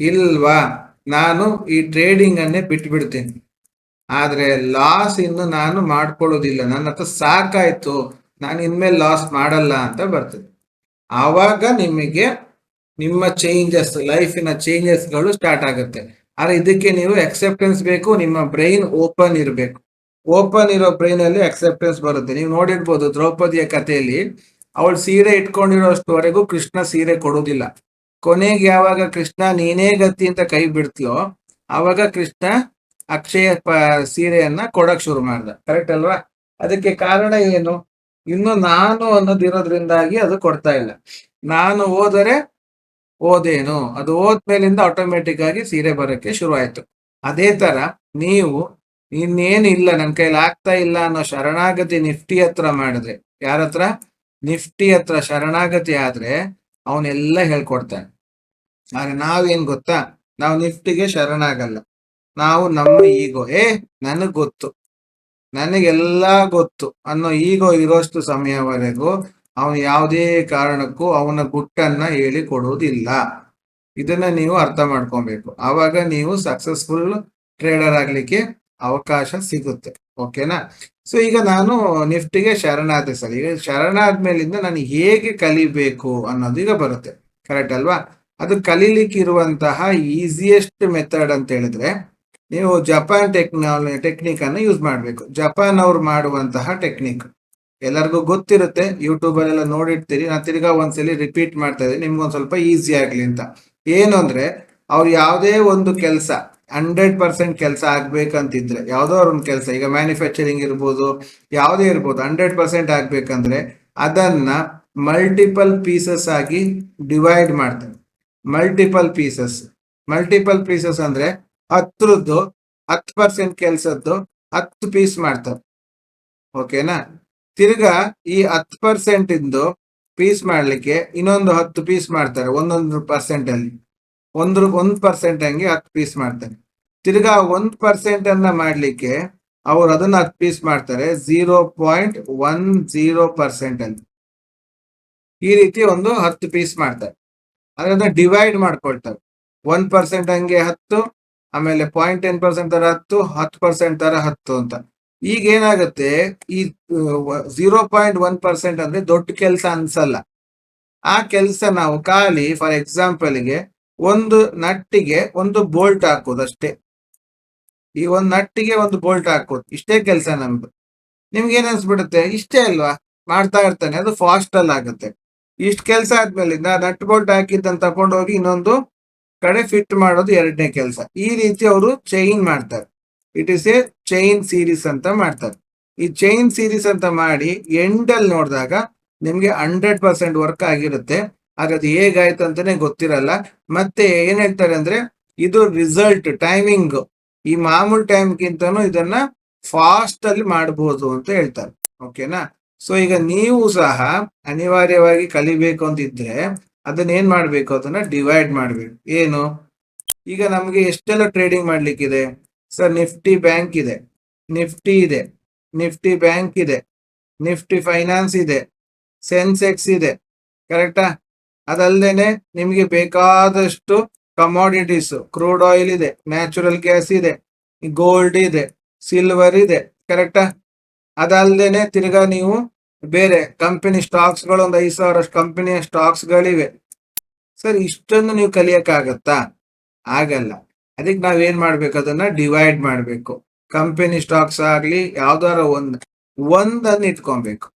ಇಲ್ವಾ? ನಾನು ಈ ಟ್ರೇಡಿಂಗ್ ಅನ್ನೇ ಬಿಟ್ಬಿಡ್ತೀನಿ. ಆದ್ರೆ ಲಾಸ್ ಇನ್ನು ನಾನು ಮಾಡ್ಕೊಳ್ಳೋದಿಲ್ಲ. ನನ್ನ ಹತ್ರ ಸಾಕಾಯ್ತು. ನಾನು ಇನ್ಮೇಲೆ ಲಾಸ್ ಮಾಡಲ್ಲ ಅಂತ ಬರ್ತದೆ. ಆವಾಗ ನಿಮಗೆ ನಿಮ್ಮ ಚೇಂಜಸ್ ಲೈಫಿನ ಚೇಂಜಸ್ಗಳು ಸ್ಟಾರ್ಟ್ ಆಗುತ್ತೆ. ಆದ್ರೆ ಇದಕ್ಕೆ ನೀವು ಎಕ್ಸೆಪ್ಟೆನ್ಸ್ ಬೇಕು, ನಿಮ್ಮ ಬ್ರೈನ್ ಓಪನ್ ಇರಬೇಕು. ಓಪನ್ ಇರೋ ಬ್ರೈನ್ ಅಲ್ಲಿ ಅಕ್ಸೆಪ್ಟೆನ್ಸ್ ಬರುತ್ತೆ. ನೀವು ನೋಡಿರ್ಬೋದು ದ್ರೌಪದಿಯ ಕಥೆಯಲ್ಲಿ, ಅವಳು ಸೀರೆ ಇಟ್ಕೊಂಡಿರೋಷ್ಟುವರೆಗೂ ಕೃಷ್ಣ ಸೀರೆ ಕೊಡೋದಿಲ್ಲ. ಕೊನೆಗೆ ಯಾವಾಗ ಕೃಷ್ಣ ನೀನೇ ಗತಿ ಅಂತ ಕೈ ಬಿಡ್ತೀಯೋ ಆವಾಗ ಕೃಷ್ಣ ಅಕ್ಷಯ ಸೀರೆಯನ್ನ ಕೊಡಕ್ ಶುರು ಮಾಡ್ದ. ಕರೆಕ್ಟ್ ಅಲ್ವಾ? ಅದಕ್ಕೆ ಕಾರಣ ಏನು? ಇನ್ನು ನಾನು ಅನ್ನೋದಿರೋದ್ರಿಂದಾಗಿ ಅದು ಕೊಡ್ತಾ ಇಲ್ಲ. ನಾನು ಹೋದರೆ ಓದೇನು? ಅದು ಓದ್ಮೇಲಿಂದ ಆಟೋಮೆಟಿಕ್ ಆಗಿ ಸೀರೆ ಬರೋಕ್ಕೆ ಶುರು ಅದೇ ತರ ನೀವು ಇನ್ನೇನು ಇಲ್ಲ ನನ್ನ ಕೈಲಿ ಆಗ್ತಾ ಇಲ್ಲ ಅನ್ನೋ ಶರಣಾಗತಿ ನಿಫ್ಟಿ ಹತ್ರ ಮಾಡಿದ್ರೆ, ಯಾರ ಹತ್ರ? ನಿಫ್ಟಿ ಹತ್ರ ಶರಣಾಗತಿ ಆದ್ರೆ ಅವನೆಲ್ಲ ಹೇಳ್ಕೊಡ್ತಾನೆ. ಆದ್ರೆ ನಾವೇನ್ ಗೊತ್ತಾ? ನಾವು ನಿಫ್ಟಿಗೆ ಶರಣಾಗಲ್ಲ. ನಾವು ನಮ್ಮ ಈಗೋ. ಏ, ನನಗ್ ಗೊತ್ತು. ನನಗೆಲ್ಲ ಗೊತ್ತು ಅನ್ನೋ ಈಗೋ ಇರೋಷ್ಟು ಸಮಯವರೆಗೂ ಅವನು ಯಾವುದೇ ಕಾರಣಕ್ಕೂ ಅವನ ಗುಟ್ಟನ್ನ ಹೇಳಿ ಕೊಡುವುದಿಲ್ಲ ಇದನ್ನ ನೀವು ಅರ್ಥ ಮಾಡ್ಕೊಬೇಕು. ಆವಾಗ ನೀವು ಸಕ್ಸಸ್ಫುಲ್ ಟ್ರೇಡರ್ ಆಗ್ಲಿಕ್ಕೆ ಅವಕಾಶ ಸಿಗುತ್ತೆ. ಓಕೆನಾ ಸೊ ಈಗ ನಾನು ನಿಫ್ಟಿಗೆ ಶರಣಾದ ಸರ್. ಈಗ ಶರಣಾದ್ಮೇಲಿಂದ ನಾನು ಹೇಗೆ ಕಲಿಬೇಕು ಅನ್ನೋದು ಈಗ ಬರುತ್ತೆ. ಕರೆಕ್ಟ್ ಅಲ್ವಾ? ಅದು ಕಲೀಲಿಕ್ಕೆ ಇರುವಂತಹ ಈಸಿಯೆಸ್ಟ್ ಮೆಥಡ್ ಅಂತ ಹೇಳಿದ್ರೆ, ನೀವು ಜಪಾನ್ ಟೆಕ್ನಾಲಜಿ ಟೆಕ್ನಿಕ್ ಅನ್ನು ಯೂಸ್ ಮಾಡಬೇಕು. ಜಪಾನ್ ಅವ್ರು ಮಾಡುವಂತಹ ಟೆಕ್ನಿಕ್ ಎಲ್ಲರಿಗೂ ಗೊತ್ತಿರುತ್ತೆ ಯೂಟ್ಯೂಬ್ ಅಲ್ಲೆಲ್ಲ ನೋಡಿರ್ತೀರಿ. ನಾ ತಿರ್ಗಾ ಒಂದ್ಸಲಿ ರಿಪೀಟ್ ಮಾಡ್ತಾ ಇದ್ದೀನಿ. ನಿಮ್ಗೊಂದ್ ಸ್ವಲ್ಪ ಈಸಿ ಆಗ್ಲಿ ಅಂತ. ಏನು ಅಂದ್ರೆ, ಅವ್ರು ಯಾವುದೇ ಒಂದು ಕೆಲಸ ಹಂಡ್ರೆಡ್ ಪರ್ಸೆಂಟ್ ಕೆಲಸ ಆಗ್ಬೇಕಂತಿದ್ರೆ, ಯಾವುದೋ ಒಂದು ಕೆಲಸ, ಈಗ ಮ್ಯಾನುಫ್ಯಾಕ್ಚರಿಂಗ್ ಇರ್ಬೋದು, ಯಾವುದೇ ಇರ್ಬೋದು ಹಂಡ್ರೆಡ್ ಪರ್ಸೆಂಟ್ ಆಗ್ಬೇಕಂದ್ರೆ ಅದನ್ನ ಮಲ್ಟಿಪಲ್ ಪೀಸಸ್ ಆಗಿ ಡಿವೈಡ್ ಮಾಡ್ತಾರೆ ಮಲ್ಟಿಪಲ್ ಪೀಸಸ್ ಮಲ್ಟಿಪಲ್ ಪೀಸಸ್ ಅಂದ್ರೆ ಹತ್ರದ್ದು ಹತ್ತು ಪರ್ಸೆಂಟ್ ಕೆಲಸದ್ದು ಹತ್ತು ಪೀಸ್ ಮಾಡ್ತಾರೆ. ಓಕೆನಾ ತಿರ್ಗಾ ಈ ಹತ್ತು ಪರ್ಸೆಂಟ್ ಇಂದು ಪೀಸ್ ಮಾಡ್ಲಿಕ್ಕೆ ಇನ್ನೊಂದು ಹತ್ತು ಪೀಸ್ ಮಾಡ್ತಾರೆ, ಒಂದೊಂದು ಪರ್ಸೆಂಟ್ ಅಲ್ಲಿ. ಒಂದು, ಒಂದ್ ಪರ್ಸೆಂಟ್ ಹಂಗೆ ಹತ್ತು ಪೀಸ್ ಮಾಡ್ತಾರೆ. ತಿರ್ಗಾ ಒಂದ್ ಪರ್ಸೆಂಟ್ ಅನ್ನ ಮಾಡ್ಲಿಕ್ಕೆ ಅವ್ರು ಅದನ್ನ ಹತ್ತು ಪೀಸ್ ಮಾಡ್ತಾರೆ zero point one zero percent ಅಲ್ಲಿ. ಈ ರೀತಿ ಒಂದು ಹತ್ತು ಪೀಸ್ ಮಾಡ್ತಾರೆ. ಅದನ್ನ ಡಿವೈಡ್ ಮಾಡ್ಕೊಳ್ತಾರೆ. ಒನ್ ಪರ್ಸೆಂಟ್ ಹಂಗೆ ಹತ್ತು, ಆಮೇಲೆ ಪಾಯಿಂಟ್ ಟೆನ್ ಪರ್ಸೆಂಟ್ ತರ ಹತ್ತು ಹತ್ತು ಪರ್ಸೆಂಟ್ ತರ ಹತ್ತು ಅಂತ. ಈಗ ಏನಾಗುತ್ತೆ? ಈ ಝೀರೋ ಪಾಯಿಂಟ್ ಒನ್ ಪರ್ಸೆಂಟ್ ಅಂದ್ರೆ ದೊಡ್ಡ ಕೆಲಸ ಅನ್ಸಲ್ಲ. ಆ ಕೆಲಸ ನಾವು ಖಾಲಿ ಫಾರ್ ಎಕ್ಸಾಂಪಲ್ಗೆ ಒಂದು ನಟ್ಟಿಗೆ ಒಂದು ಬೋಲ್ಟ್ ಹಾಕೋದು ಅಷ್ಟೇ. ಈ ಒಂದು ನಟ್ಟಿಗೆ ಒಂದು ಬೋಲ್ಟ್ ಹಾಕೋದು, ಇಷ್ಟೇ ಕೆಲಸ ನಮ್ದು. ನಿಮ್ಗೆ ಏನ್ ಅನ್ಸ್ಬಿಡುತ್ತೆ? ಇಷ್ಟೇ ಅಲ್ವಾ? ಮಾಡ್ತಾ ಇರ್ತಾನೆ, ಅದು ಫಾಸ್ಟ್ ಅಲ್ಲಿ ಆಗುತ್ತೆ. ಇಷ್ಟ ಕೆಲಸ ಆದ್ಮೇಲಿಂದ ನಟ್ ಬೋಲ್ಟ್ ಹಾಕಿದ್ದನ್ನ ತಗೊಂಡೋಗಿ ಇನ್ನೊಂದು ಕಡೆ ಫಿಟ್ ಮಾಡೋದು ಎರಡನೇ ಕೆಲಸ. ಈ ರೀತಿ ಅವರು ಚೈನ್ ಮಾಡ್ತಾರೆ. It is a chain series ಅಂತ ಮಾಡ್ತಾರೆ ಈ ಚೈನ್ ಸೀರೀಸ್ ಅಂತ ಮಾಡಿ ಎಂಡ್ ಅಲ್ಲಿ ನೋಡಿದಾಗ ನಿಮ್ಗೆ ಹಂಡ್ರೆಡ್ ಪರ್ಸೆಂಟ್ ವರ್ಕ್ ಆಗಿರುತ್ತೆ ಆದ್ರೆ ಅದು ಹೇಗಾಯ್ತು ಅಂತಾನೆ ಗೊತ್ತಿರಲ್ಲ ಮತ್ತೆ ಏನ್ ಹೇಳ್ತಾರೆ ಅಂದ್ರೆ ಇದು ರಿಸಲ್ಟ್ ಟೈಮಿಂಗ್ ಈ ಮಾಮೂಲ್ ಟೈಮ್ಗಿಂತನೂ ಇದನ್ನ ಫಾಸ್ಟ್ ಅಲ್ಲಿ ಮಾಡಬಹುದು ಅಂತ ಹೇಳ್ತಾರೆ ಓಕೆನಾ ಸೊ ಈಗ ನೀವು ಸಹ ಅನಿವಾರ್ಯವಾಗಿ ಕಲಿಬೇಕು ಅಂತಿದ್ರೆ ಅದನ್ನ ಏನ್ ಮಾಡ್ಬೇಕು ಅದನ್ನ ಡಿವೈಡ್ ಮಾಡ್ಬೇಕು. ಏನು? ಈಗ ನಮ್ಗೆ ಎಷ್ಟೆಲ್ಲ ಟ್ರೇಡಿಂಗ್ ಮಾಡ್ಲಿಕ್ಕಿದೆ? ಸರ್ ನಿಫ್ಟಿ ಬ್ಯಾಂಕ್ ಇದೆ. ನಿಫ್ಟಿ ಇದೆ. ನಿಫ್ಟಿ ಬ್ಯಾಂಕ್ ಇದೆ. ನಿಫ್ಟಿ ಫೈನಾನ್ಸ್ ಇದೆ. ಸೆನ್ಸೆಕ್ಸ್ ಇದೆ. ಕರೆಕ್ಟಾ ಅದಲ್ಲದೇನೆ ನಿಮಗೆ ಬೇಕಾದಷ್ಟು ಕಮಾಡಿಟೀಸ್ ಕ್ರೂಡ್ ಆಯಿಲ್ ಇದೆ ನ್ಯಾಚುರಲ್ ಗ್ಯಾಸ್ ಇದೆ ಗೋಲ್ಡ್ ಇದೆ ಸಿಲ್ವರ್ ಇದೆ. ಕರೆಕ್ಟಾ ಅದಲ್ಲದೇನೆ ತಿರ್ಗಾ ನೀವು ಬೇರೆ ಕಂಪನಿ ಸ್ಟಾಕ್ಸ್ಗಳು ಒಂದು ಐದು ಸಾವಿರ ಕಂಪನಿಯ ಸ್ಟಾಕ್ಸ್ ಗಳಿವೆ. ಸರ್ ಇಷ್ಟೊಂದು ನೀವು ಕಲಿಯೋಕ್ಕಾಗತ್ತಾ? ಆಗಲ್ಲ. ಅದಕ್ಕೆ ನಾವೇನ್ ಮಾಡ್ಬೇಕು? ಅದನ್ನ ಡಿವೈಡ್ ಮಾಡ್ಬೇಕು. ಕಂಪನಿ ಸ್ಟಾಕ್ಸ್ ಆಗ್ಲಿ ಯಾವ್ದಾರ ಒಂದ್, ಒಂದನ್ನ ಇಟ್ಕೊಬೇಕು.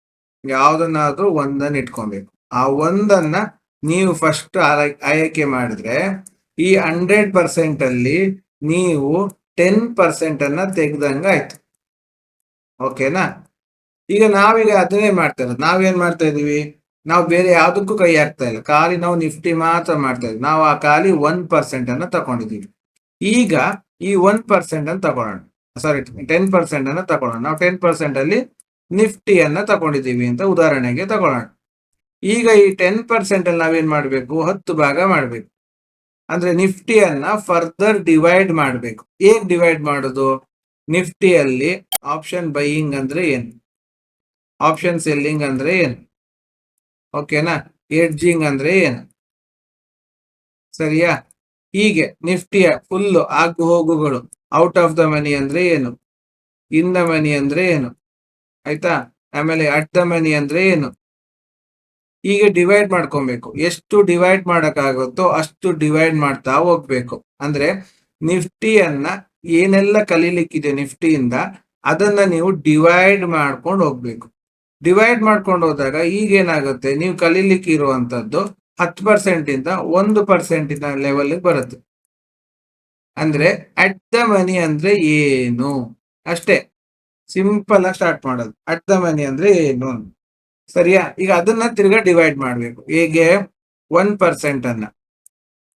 ಯಾವ್ದನ್ನಾದ್ರೂ ಒಂದನ್ನ ಇಟ್ಕೊಬೇಕು. ಆ ಒಂದನ್ನ ನೀವು ಫಸ್ಟ್ ಆಯ್ಕೆ ಮಾಡಿದ್ರೆ ಈ ಹಂಡ್ರೆಡ್ ಪರ್ಸೆಂಟ್ ಅಲ್ಲಿ ನೀವು ಟೆನ್ ಪರ್ಸೆಂಟ್ ಅನ್ನ ತೆಗ್ದಂಗ ಆಯ್ತು. ಓಕೆನಾ ಈಗ ನಾವೀಗ ಅದನ್ನೇ ಮಾಡ್ತಾ ಇರೋದು. ನಾವೇನ್ ಮಾಡ್ತಾ ಇದೀವಿ ನಾವು ಬೇರೆ ಯಾವ್ದಕ್ಕೂ ಕೈ ಹಾಕ್ತಾ ಇಲ್ಲ. ಖಾಲಿ ನಾವು ನಿಫ್ಟಿ ಮಾತ್ರ ಮಾಡ್ತಾ ಇದ್ವಿ ನಾವು ಆ ಖಾಲಿ ಒನ್ ಪರ್ಸೆಂಟ್ ಅನ್ನ ತಗೊಂಡಿದೀವಿ ಈಗ ಈ ಒನ್ ಪರ್ಸೆಂಟ್ ಅನ್ನು ತಗೊಳ್ಳೋಣ. ಸಾರಿ ಟೆನ್ ಪರ್ಸೆಂಟ್ ಅನ್ನ ತಗೊಳ್ಳೋಣ. ನಾವು ಟೆನ್ ಪರ್ಸೆಂಟ್ ಅಲ್ಲಿ ನಿಫ್ಟಿಯನ್ನ ತಗೊಂಡಿದ್ದೀವಿ ಅಂತ ಉದಾಹರಣೆಗೆ ತಗೊಳ್ಳೋಣ. ಈಗ ಈ ಟೆನ್ ಪರ್ಸೆಂಟ್ ಅಲ್ಲಿ ನಾವೇನ್ ಮಾಡಬೇಕು? ಹತ್ತು ಭಾಗ ಮಾಡಬೇಕು. ಅಂದ್ರೆ ನಿಫ್ಟಿಯನ್ನ ಫರ್ದರ್ ಡಿವೈಡ್ ಮಾಡಬೇಕು. ಏನ್ ಡಿವೈಡ್ ಮಾಡೋದು? ನಿಫ್ಟಿಯಲ್ಲಿ ಆಪ್ಷನ್ ಬೈಯಿಂಗ್ ಅಂದ್ರೆ ಏನು? ಆಪ್ಷನ್ ಸೆಲ್ಲಿಂಗ್ ಅಂದ್ರೆ ಏನು? ಓಕೆನಾ ಎಡ್ಜಿಂಗ್ ಅಂದ್ರೆ ಏನು? ಸರಿಯಾ? ಹೀಗೆ ನಿಫ್ಟಿಯ ಫುಲ್ ಆಗು ಹೋಗುಗಳು ಔಟ್ ಆಫ್ ದ ಮನಿ ಅಂದ್ರೆ ಏನು? ಇನ್ ದ ಮನಿ ಅಂದ್ರೆ ಏನು? ಆಯ್ತಾ? ಆಮೇಲೆ ಅಟ್ ದ ಮನಿ ಅಂದ್ರೆ ಏನು? ಹೀಗೆ ಡಿವೈಡ್ ಮಾಡ್ಕೊಬೇಕು. ಎಷ್ಟು ಡಿವೈಡ್ ಮಾಡಕ್ಕಾಗುತ್ತೋ ಅಷ್ಟು ಡಿವೈಡ್ ಮಾಡ್ತಾ ಹೋಗ್ಬೇಕು. ಅಂದ್ರೆ ನಿಫ್ಟಿಯನ್ನ ಏನೆಲ್ಲ ಕಲೀಲಿಕ್ಕಿದೆ ನಿಫ್ಟಿಯಿಂದ ಅದನ್ನ ನೀವು ಡಿವೈಡ್ ಮಾಡ್ಕೊಂಡು ಹೋಗ್ಬೇಕು. ಡಿವೈಡ್ ಮಾಡ್ಕೊಂಡು ಹೋದಾಗ ಈಗೇನಾಗುತ್ತೆ? ನೀವು ಕಲೀಲಿಕ್ಕೆ ಇರುವಂತದ್ದು ಹತ್ತು ಪರ್ಸೆಂಟ್ ಇಂದ ಒಂದು ಪರ್ಸೆಂಟಿನ ಲೆವೆಲ್ ಬರುತ್ತೆ. ಅಂದ್ರೆ ಅಟ್ ದ ಮನಿ ಅಂದ್ರೆ ಏನು? ಅಷ್ಟೇ. ಸಿಂಪಲ್ ಆಗಿ ಸ್ಟಾರ್ಟ್ ಮಾಡೋದು. ಅಟ್ ದ ಮನಿ ಅಂದ್ರೆ ಏನು? ಸರಿಯಾ? ಈಗ ಅದನ್ನ ತಿರ್ಗಾ ಡಿವೈಡ್ ಮಾಡ್ಬೇಕು. ಹೇಗೆ? ಒನ್ ಪರ್ಸೆಂಟ್ ಅನ್ನ.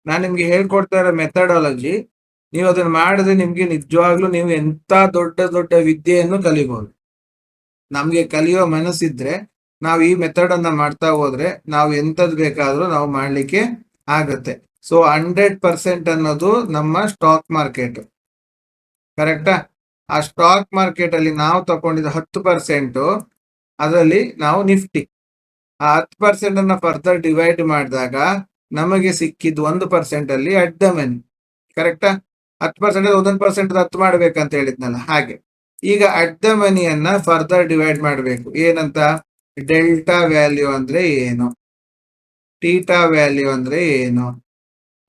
ನಾನು ನಿಮ್ಗೆ ಹೇಳ್ಕೊಡ್ತಾ ಇರೋ ಮೆಥಡಾಲಜಿ ನೀವು ಅದನ್ನ ಮಾಡಿದ್ರೆ ನಿಮ್ಗೆ ನಿಜವಾಗ್ಲೂ ನೀವು ಎಂತ ದೊಡ್ಡ ದೊಡ್ಡ ವಿದ್ಯೆಯನ್ನು ಕಲಿಬಹುದು ನಮ್ಗೆ ಕಲಿಯೋ ಮನಸ್ಸಿದ್ರೆ ನಾವು ಈ ಮೆಥಡ್ ಅನ್ನ ಮಾಡ್ತಾ ಹೋದ್ರೆ ನಾವು ಎಂತದ್ ಬೇಕಾದ್ರೂ ನಾವು ಮಾಡ್ಲಿಕ್ಕೆ ಆಗತ್ತೆ. ಸೊ ಹಂಡ್ರೆಡ್ ಪರ್ಸೆಂಟ್ ಅನ್ನೋದು ನಮ್ಮ ಸ್ಟಾಕ್ ಮಾರ್ಕೆಟ್ ಕರೆಕ್ಟಾ ಆ? ಸ್ಟಾಕ್ ಮಾರ್ಕೆಟ್ ಅಲ್ಲಿ ನಾವು ತಗೊಂಡಿದ್ದ ಹತ್ತು ಪರ್ಸೆಂಟ್ ಅದರಲ್ಲಿ ನಾವು ನಿಫ್ಟಿ ಆ ಹತ್ತು ಪರ್ಸೆಂಟ್ ಅನ್ನ ಫರ್ದರ್ ಡಿವೈಡ್ ಮಾಡಿದಾಗ ನಮಗೆ ಸಿಕ್ಕಿದ್ದು ಒಂದು ಪರ್ಸೆಂಟ್ ಅಲ್ಲಿ ಅಟ್ ದ ಮನಿ ಕರೆಕ್ಟಾ ಹತ್ತು ಪರ್ಸೆಂಟ್ ಒಂದೊಂದು ಪರ್ಸೆಂಟ್ ಹತ್ತು ಮಾಡ್ಬೇಕಂತ ಹೇಳಿದ್ನಲ್ಲ, ಹಾಗೆ. ಈಗ ಅಟ್ ಮನಿಯನ್ನ ಫರ್ದರ್ ಡಿವೈಡ್ ಮಾಡಬೇಕು. ಏನಂತ? ಡೆಲ್ಟಾ ವ್ಯಾಲ್ಯೂ ಅಂದ್ರೆ ಏನು? ಟೀಟಾ ವ್ಯಾಲ್ಯೂ ಅಂದ್ರೆ ಏನು?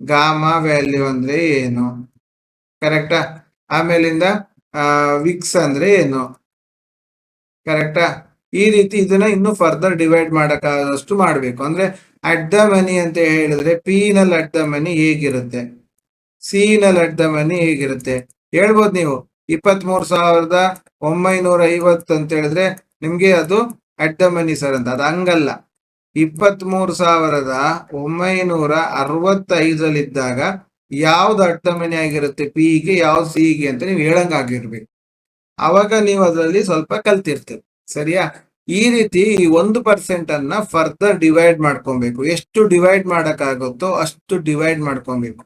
ಗಾಮಾ ವ್ಯಾಲ್ಯೂ ಅಂದ್ರೆ ಏನು? ಕರೆಕ್ಟಾ ಆಮೇಲಿಂದ ವಿಕ್ಸ್ ಅಂದ್ರೆ ಏನು? ಕರೆಕ್ಟಾ ಈ ರೀತಿ ಇದನ್ನ ಇನ್ನು ಫರ್ದರ್ ಡಿವೈಡ್ ಮಾಡಕ್ಕಾದಷ್ಟು ಮಾಡಬೇಕು. ಅಂದ್ರೆ ಅಟ್ ದ ಮನಿ ಅಂತ ಹೇಳಿದ್ರೆ ಪಿ ನಲ್ಲಿ ಅಟ್ ದ ಮನಿ ಹೇಗಿರುತ್ತೆ? ಸಿ ನಲ್ಲಿ ಅಟ್ ದ ಮನಿ ಹೇಗಿರುತ್ತೆ? ಹೇಳ್ಬೋದು ನೀವು. ಇಪ್ಪತ್ತ್ ಮೂರ್ ಸಾವಿರದ ಒಂಬೈನೂರ ಐವತ್ತು ಅಂತ ಹೇಳಿದ್ರೆ ನಿಮ್ಗೆ ಅದು ಅಟ್ ದ ಮನಿ ಸರ್ ಅಂತ, ಅದು ಹಂಗಲ್ಲ. ಇಪ್ಪತ್ತ್ ಮೂರು ಸಾವಿರದ ಒಂಬೈನೂರ ಅರವತ್ತೈದಲ್ಲಿದ್ದಾಗ ಯಾವ್ದು ಅಡ್ಡಮನಿ ಆಗಿರುತ್ತೆ ಪಿಗೆ ಯಾವ್ದು ಸಿಗೆ ಅಂತ ನೀವು ಹೇಳಂಗಾಗಿರ್ಬೇಕು ಅವಾಗ ನೀವು ಅದರಲ್ಲಿ ಸ್ವಲ್ಪ ಕಲ್ತಿರ್ತೀರಿ, ಸರಿಯಾ? ಈ ರೀತಿ ಈ ಒಂದು ಪರ್ಸೆಂಟ್ ಅನ್ನ ಫರ್ದರ್ ಡಿವೈಡ್ ಮಾಡ್ಕೊಬೇಕು. ಎಷ್ಟು ಡಿವೈಡ್ ಮಾಡಕ್ಕಾಗುತ್ತೋ ಅಷ್ಟು ಡಿವೈಡ್ ಮಾಡ್ಕೊಬೇಕು.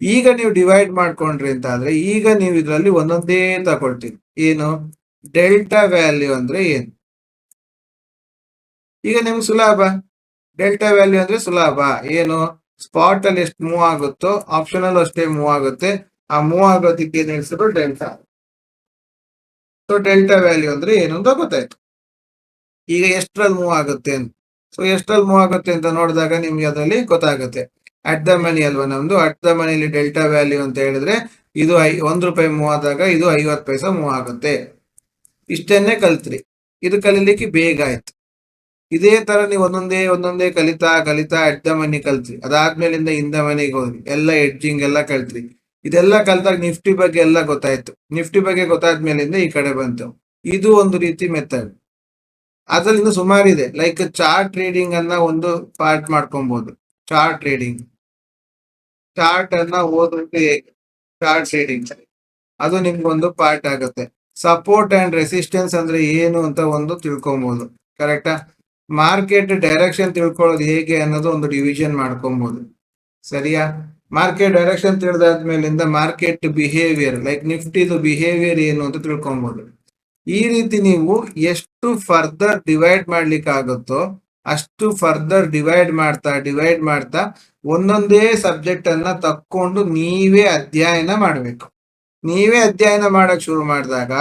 ಈಗ ನೀವು ಡಿವೈಡ್ ಮಾಡ್ಕೊಂಡ್ರಿ ಅಂತ ಆದ್ರೆ ಈಗ ನೀವು ಇದರಲ್ಲಿ ಒಂದೊಂದೇ ತಗೊಳ್ತೀರಿ. ಏನು? ಡೆಲ್ಟಾ ವ್ಯಾಲ್ಯೂ ಅಂದ್ರೆ ಏನು? ಈಗ ನಿಮ್ಗೆ ಸುಲಭ. ಡೆಲ್ಟಾ ವ್ಯಾಲ್ಯೂ ಅಂದ್ರೆ ಸುಲಭ. ಏನು? ಸ್ಪಾಟ್ ಅಲ್ಲಿ ಎಷ್ಟು ಮೂವ್ ಆಗುತ್ತೋ ಆಪ್ಷನಲ್ ಅಷ್ಟೇ ಮೂವ್ ಆಗುತ್ತೆ. ಆ ಮೂವ್ ಆಗೋದಕ್ಕೆ ಏನ್ ಹೆಸರು ಡೆಲ್ಟಾ. ಸೊ ಡೆಲ್ಟಾ ವ್ಯಾಲ್ಯೂ ಅಂದ್ರೆ ಏನು ಅಂತ ಗೊತ್ತಾಯ್ತು. ಈಗ ಎಷ್ಟ್ರಲ್ಲಿ ಮೂವ್ ಆಗುತ್ತೆ ಅಂತ. ಸೊ ಎಷ್ಟ್ರಲ್ಲಿ ಮೂವ್ ಆಗುತ್ತೆ ಅಂತ ನೋಡಿದಾಗ ನಿಮ್ಗೆ ಅದರಲ್ಲಿ ಗೊತ್ತಾಗುತ್ತೆ. ಅಟ್ ದ ಮನಿ ಅಲ್ವಾ ನಮ್ದು? ಅಟ್ ದ ಮನಿಲಿ ಡೆಲ್ಟಾ ವ್ಯಾಲ್ಯೂ ಅಂತ ಹೇಳಿದ್ರೆ ಇದು ಐ, ಒಂದ್ ರೂಪಾಯಿ ಮೂವ್ ಆದಾಗ ಇದು ಐವತ್ತು ಪೈಸಾ ಮೂವ್ ಆಗುತ್ತೆ. ಇಷ್ಟನ್ನೇ ಕಲ್ತ್ರಿ. ಇದು ಕಲೀಲಿಕ್ಕೆ ಬೇಗ ಆಯ್ತು. ಇದೇ ತರ ನೀವು ಒಂದೊಂದೇ ಒಂದೊಂದೇ ಕಲಿತಾ ಕಲಿತಾ ಎಡ್ದ ಮನೆ ಕಲ್ತ್ರಿ. ಅದಾದ್ಮೇಲಿಂದ ಹಿಂದ ಮನೆಗೆ ಹೋದ್ರಿ. ಎಲ್ಲ ಎಡ್ಜಿಂಗ್ ಎಲ್ಲ ಕಲ್ತ್ರಿ. ಇದೆಲ್ಲ ಕಲ್ತಾಗ ನಿಫ್ಟಿ ಬಗ್ಗೆ ಎಲ್ಲ ಗೊತ್ತಾಯ್ತು. ನಿಫ್ಟಿ ಬಗ್ಗೆ ಗೊತ್ತಾದ್ಮೇಲಿಂದ ಈ ಕಡೆ ಬಂತು. ಇದು ಒಂದು ರೀತಿ ಮೆಥಡ್ ಅದರಿಂದ ಸುಮಾರಿದೆ ಲೈಕ್ ಚಾರ್ಟ್ ಟ್ರೇಡಿಂಗ್ ಅನ್ನ ಒಂದು ಪಾರ್ಟ್ ಮಾಡ್ಕೊಬಹುದು ಚಾರ್ಟ್ ಟ್ರೇಡಿಂಗ್ ಚಾರ್ಟ್ ಅನ್ನ ಓದೋದು ಚಾರ್ಟ್ ಟ್ರೇಡಿಂಗ್ ಅದು ನಿಮ್ಗೊಂದು ಪಾರ್ಟ್ ಆಗುತ್ತೆ. ಸಪೋರ್ಟ್ ಅಂಡ್ ರೆಸಿಸ್ಟೆನ್ಸ್ ಅಂದ್ರೆ ಏನು ಅಂತ ಒಂದು ತಿಳ್ಕೊಬಹುದು ಕರೆಕ್ಟಾ ಮಾರ್ಕೆಟ್ ಡೈರೆಕ್ಷನ್ ತಿಳ್ಕೊಳ್ಳೋದು ಹೇಗೆ ಅನ್ನೋದು ಒಂದು ಡಿವಿಷನ್ ಮಾಡ್ಕೊಬಹುದು ಸರಿಯಾ? ಮಾರ್ಕೆಟ್ ಡೈರೆಕ್ಷನ್ ತಿಳಿದಾದ್ಮೇಲಿಂದ ಮಾರ್ಕೆಟ್ ಬಿಹೇವಿಯರ್ ಲೈಕ್ ನಿಫ್ಟಿದು ಬಿಹೇವಿಯರ್ ಏನು ಅಂತ ತಿಳ್ಕೊಬಹುದು ಈ ರೀತಿ ನೀವು ಎಷ್ಟು ಫರ್ದರ್ ಡಿವೈಡ್ ಮಾಡ್ಲಿಕ್ಕೆ ಆಗುತ್ತೋ ಅಷ್ಟು ಫರ್ದರ್ ಡಿವೈಡ್ ಮಾಡ್ತಾ ಡಿವೈಡ್ ಮಾಡ್ತಾ ಒಂದೊಂದೇ ಸಬ್ಜೆಕ್ಟ್ ಅನ್ನ ತಕ್ಕೊಂಡು ನೀವೇ ಅಧ್ಯಯನ ಮಾಡಬೇಕು. ನೀವೇ ಅಧ್ಯಯನ ಮಾಡಕ್ ಶುರು ಮಾಡಿದಾಗ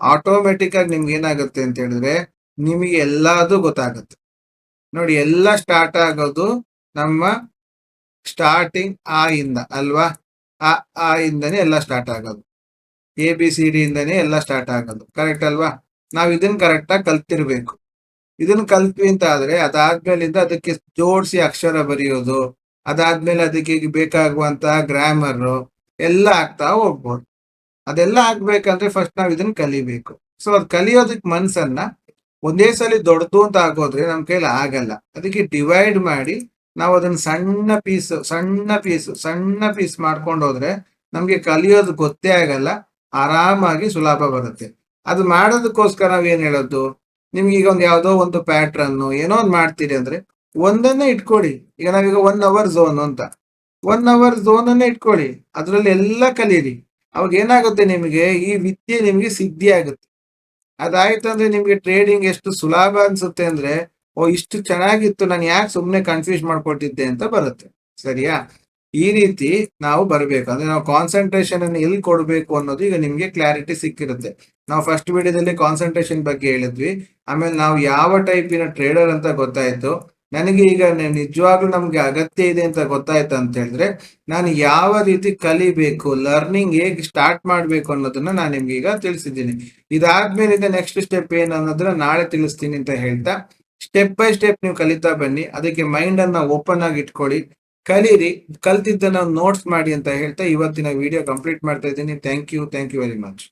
ಆಟೋಮೆಟಿಕ್ ಆಗಿ ನಿಮ್ಗೆ ಏನಾಗುತ್ತೆ ಅಂತ ಹೇಳಿದ್ರೆ ನಿಮಗೆ ಎಲ್ಲದು ಗೊತ್ತಾಗುತ್ತೆ. ನೋಡಿ, ಎಲ್ಲ ಸ್ಟಾರ್ಟ್ ಆಗೋದು ನಮ್ಮ ಸ್ಟಾರ್ಟಿಂಗ್ ಆ ಇಂದ, ಅಲ್ವಾ? ಆ ಆ ಇಂದನೇ ಎಲ್ಲ ಸ್ಟಾರ್ಟ್ ಆಗೋದು. ಎ ಬಿ ಸಿ ಡಿ ಇಂದನೇ ಎಲ್ಲ ಸ್ಟಾರ್ಟ್ ಆಗೋದು. ಕರೆಕ್ಟ್ ಅಲ್ವಾ? ನಾವು ಇದನ್ನ ಕರೆಕ್ಟಾಗಿ ಕಲ್ತಿರ್ಬೇಕು. ಇದನ್ನ ಕಲ್ತ್ವಿ ಅಂತ ಆದ್ರೆ ಅದಾದ್ಮೇಲಿಂದ ಅದಕ್ಕೆ ಜೋಡಿಸಿ ಅಕ್ಷರ ಬರೆಯೋದು, ಅದಾದ್ಮೇಲೆ ಅದಕ್ಕೆ ಬೇಕಾಗುವಂತಹ ಗ್ರಾಮರ್ ಎಲ್ಲ ಆಗ್ತಾ ಹೋಗ್ಬೋದು. ಅದೆಲ್ಲ ಆಗ್ಬೇಕಂದ್ರೆ ಫಸ್ಟ್ ನಾವು ಇದನ್ನ ಕಲಿಬೇಕು. ಸೊ ಅದು ಕಲಿಯೋದಕ್ ಮನ್ಸನ್ನ ಒಂದೇ ಸಲ ದೊಡ್ಡದು ಅಂತ ಆಗೋದ್ರೆ ನಮ್ಮ ಕೈಲಿ ಆಗಲ್ಲ. ಅದಕ್ಕೆ ಡಿವೈಡ್ ಮಾಡಿ ನಾವು ಅದನ್ನ ಸಣ್ಣ ಪೀಸ್ ಸಣ್ಣ ಪೀಸ್ ಸಣ್ಣ ಪೀಸ್ ಮಾಡ್ಕೊಂಡು ಹೋದ್ರೆ ನಮ್ಗೆ ಕಲಿಯೋದು ಗೊತ್ತೇ ಆಗಲ್ಲ. ಆರಾಮಾಗಿ ಸುಲಭ ಬರುತ್ತೆ. ಅದು ಮಾಡೋದಕ್ಕೋಸ್ಕರ ನಾವ್ ಏನ್ ಹೇಳೋದು? ನಿಮ್ಗೆ ಈಗ ಒಂದು ಯಾವ್ದೋ ಒಂದು ಪ್ಯಾಟ್ರನ್ ಏನೋ ಒಂದು ಮಾಡ್ತೀರಿ ಅಂದ್ರೆ ಒಂದನ್ನೇ ಇಟ್ಕೊಳ್ಳಿ ಈಗ ನಾವೀಗ ಒನ್ ಅವರ್ ಝೋನ್ ಅಂತ. ಒನ್ ಅವರ್ ಝೋನ್ ಅನ್ನೇ ಇಟ್ಕೊಳ್ಳಿ ಅದ್ರಲ್ಲಿ ಎಲ್ಲ ಕಲೀರಿ. ಅವಾಗ ಏನಾಗುತ್ತೆ ನಿಮಗೆ? ಈ ವಿದ್ಯೆ ನಿಮ್ಗೆ ಸಿದ್ಧಿ ಆಗುತ್ತೆ ಅದಾಯ್ತು ಅಂದ್ರೆ ನಿಮ್ಗೆ ಟ್ರೇಡಿಂಗ್ ಎಷ್ಟು ಸುಲಭ ಅನ್ಸುತ್ತೆ ಅಂದ್ರೆ, ಓ, ಇಷ್ಟು ಚೆನ್ನಾಗಿತ್ತು, ನಾನು ಯಾಕೆ ಸುಮ್ಮನೆ ಕನ್ಫ್ಯೂಸ್ ಮಾಡ್ಕೊಟ್ಟಿದ್ದೆ ಅಂತ ಬರುತ್ತೆ. ಸರಿಯಾ? ಈ ರೀತಿ ನಾವು ಬರಬೇಕು. ಅಂದ್ರೆ ನಾವು ಕಾನ್ಸಂಟ್ರೇಷನ್ ಅನ್ನು ಎಲ್ಲಿ ಕೊಡಬೇಕು ಅನ್ನೋದು ಈಗ ನಿಮ್ಗೆ ಕ್ಲಾರಿಟಿ ಸಿಕ್ಕಿರುತ್ತೆ. ನಾವು ಫಸ್ಟ್ ವಿಡಿಯೋದಲ್ಲಿ ಕಾನ್ಸಂಟ್ರೇಷನ್ ಬಗ್ಗೆ ಹೇಳಿದ್ವಿ. ಆಮೇಲೆ ನಾವು ಯಾವ ಟೈಪಿನ ಟ್ರೇಡರ್ ಅಂತ ಗೊತ್ತಾಯ್ತು. ನನಗೆ ಈಗ ನಿಜವಾಗ್ಲೂ ನಮ್ಗೆ ಅಗತ್ಯ ಇದೆ ಅಂತ ಗೊತ್ತಾಯ್ತು ಅಂತ ಹೇಳಿದ್ರೆ, ನಾನು ಯಾವ ರೀತಿ ಕಲಿಬೇಕು ಲರ್ನಿಂಗ್ ಹೇಗೆ ಸ್ಟಾರ್ಟ್ ಮಾಡ್ಬೇಕು ಅನ್ನೋದನ್ನ ನಾನು ನಿಮ್ಗೆ ಈಗ ತಿಳಿಸಿದ್ದೀನಿ. ಇದಾದ್ಮೇಲಿಂದ ನೆಕ್ಸ್ಟ್ ಸ್ಟೆಪ್ ಏನು ಅನ್ನೋದನ್ನ ನಾಳೆ ತಿಳಿಸ್ತೀನಿ ಅಂತ ಹೇಳ್ತಾ ಸ್ಟೆಪ್ ಬೈ ಸ್ಟೆಪ್ ನೀವು ಕಲಿತಾ ಬನ್ನಿ. ಅದಕ್ಕೆ ಮೈಂಡ್ ಅನ್ನ ಓಪನ್ ಆಗಿ ಇಟ್ಕೊಳ್ಳಿ. ಕಲೀರಿ, ಕಲ್ತಿದ್ದನ್ನ ನೋಟ್ಸ್ ಮಾಡಿ ಅಂತ ಹೇಳ್ತಾ ಇವತ್ತಿನ ವಿಡಿಯೋ ಕಂಪ್ಲೀಟ್ ಮಾಡ್ತಾ ಇದ್ದೀನಿ. Thank you thank you very much